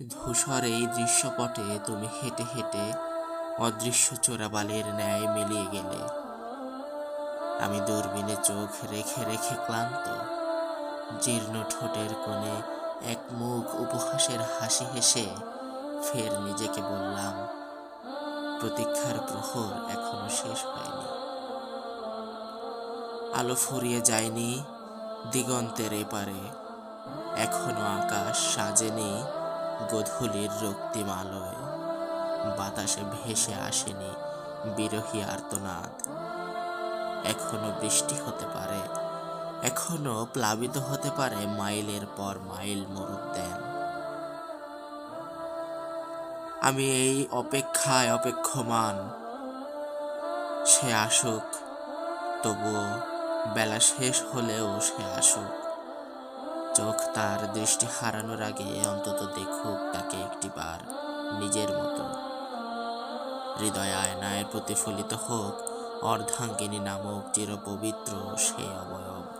ধূসর এই দৃশ্যপটে তুমি হেঁটে হেঁটে অদৃশ্য চোরাবালির ন্যায় মিলিয়ে গেলে। আমি দূরবীনে চোখ রেখে রেখে ক্লান্ত, জীর্ণ ঠোঁটের কোণে এক মুখ উপহাসের হাসি হেসে ফের নিজেকে বললাম, প্রতীক্ষার প্রহর এখনও শেষ হয়নি। আলো ফুরিয়ে যায়নি, দিগন্তের এপারে। এখনও আকাশ সাজেনি গধূলির রক্তিম আলোয় বাতাসে ভেসে আসেনি বিরহী আর্তনাদ। এখনও বৃষ্টি হতে পারে, এখনও প্লাবিত হতে পারে মাইলের পর মাইল মরুদ্যান আমি এই অপেক্ষায় অপেক্ষমান, সে আসুক, তবুও বেলা শেষ হলেও সে আসুক। চোখ তার দৃষ্টি হারানোর আগে অন্তত দেখুক তাকে একটিবার নিজের মতো। হৃদয় আয়নায় প্রতিফলিত হোক, অর্ধাঙ্গিনী নামক চিরপবিত্র সে অবয়ব।